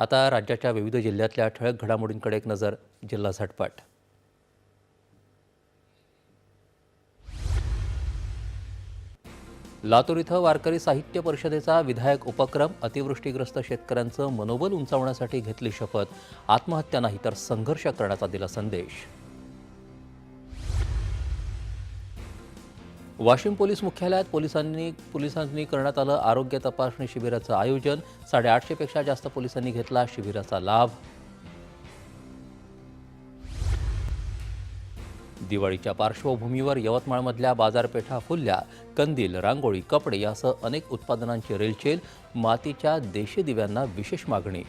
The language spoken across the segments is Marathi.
आता राज्याच्या विविध जिल्ह्यातल्या ठळक घडामोडींकडे एक नजर जिल्हा झटपट. लातूर इथं वारकरी साहित्य परिषदेचा विधायक उपक्रम अतिवृष्टीग्रस्त शेतकऱ्यांचं मनोबल उंचावण्यासाठी घेतली शपथ आत्महत्या नाही तर संघर्ष करण्याचा दिला संदेश. वाशिम पोलीस मुख्यालयात पोलिसांनी पोलिसांनी करण्यात आलं आरोग्य तपासणी शिबिराचं आयोजन. साडेआठशेपेक्षा जास्त पोलिसांनी घेतला शिबिराचा लाभ. दिवाळीच्या पार्श्वभूमीवर यवतमाळमधल्या बाजारपेठा फुलल्या. कंदील रांगोळी कपडे यासह अनेक उत्पादनांची रेलचेल. मातीच्या देशी दिव्यांना विशेष मागणी.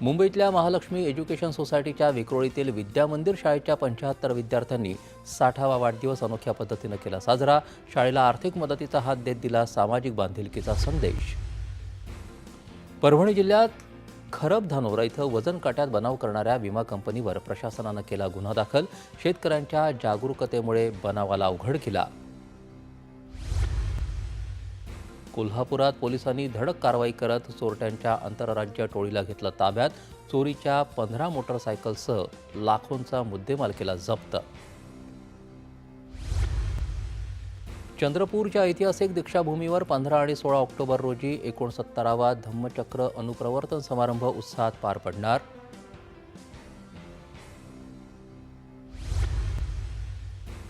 मुंबईतल्या महालक्ष्मी एज्युकेशन सोसायटीच्या विक्रोळीतील विद्यामंदिर शाळेच्या पंच्याहत्तर विद्यार्थ्यांनी साठावा वाढदिवस अनोख्या पद्धतीनं केला. साजरा शाळेला आर्थिक मदतीचा हात देत दिला सामाजिक बांधिलकीचा संदेश. परभणी जिल्ह्यात खरब धानोरा इथं वजन काट्यात बनाव करणाऱ्या विमा कंपनीवर प्रशासनानं केला गुन्हा दाखल. शेतकऱ्यांच्या जागरूकतेमुळे बनावाला उघड केला कोल्हापुरात पोलिसांनी धडक कारवाई करत चोरट्यांच्या आंतरराज्य टोळीला घेतलं ताब्यात. चोरीच्या पंधरा मोटरसायकलसह लाखोंचा मुद्देमाल केला जप्त. चंद्रपूरच्या ऐतिहासिक दीक्षाभूमीवर पंधरा आणि सोळा ऑक्टोबर रोजी एकोणसत्तरावा धम्मचक्र अनुप्रवर्तन समारंभ उत्साहात पार पडणार.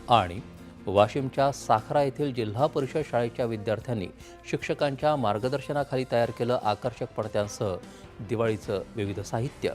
आणि वाशिमच्या साखरा येथील जिल्हा परिषद शाळेच्या विद्यार्थ्यांनी शिक्षकांच्या मार्गदर्शनाखाली तयार केलं आकर्षक पडत्यांसह दिवाळीचं विविध साहित्य.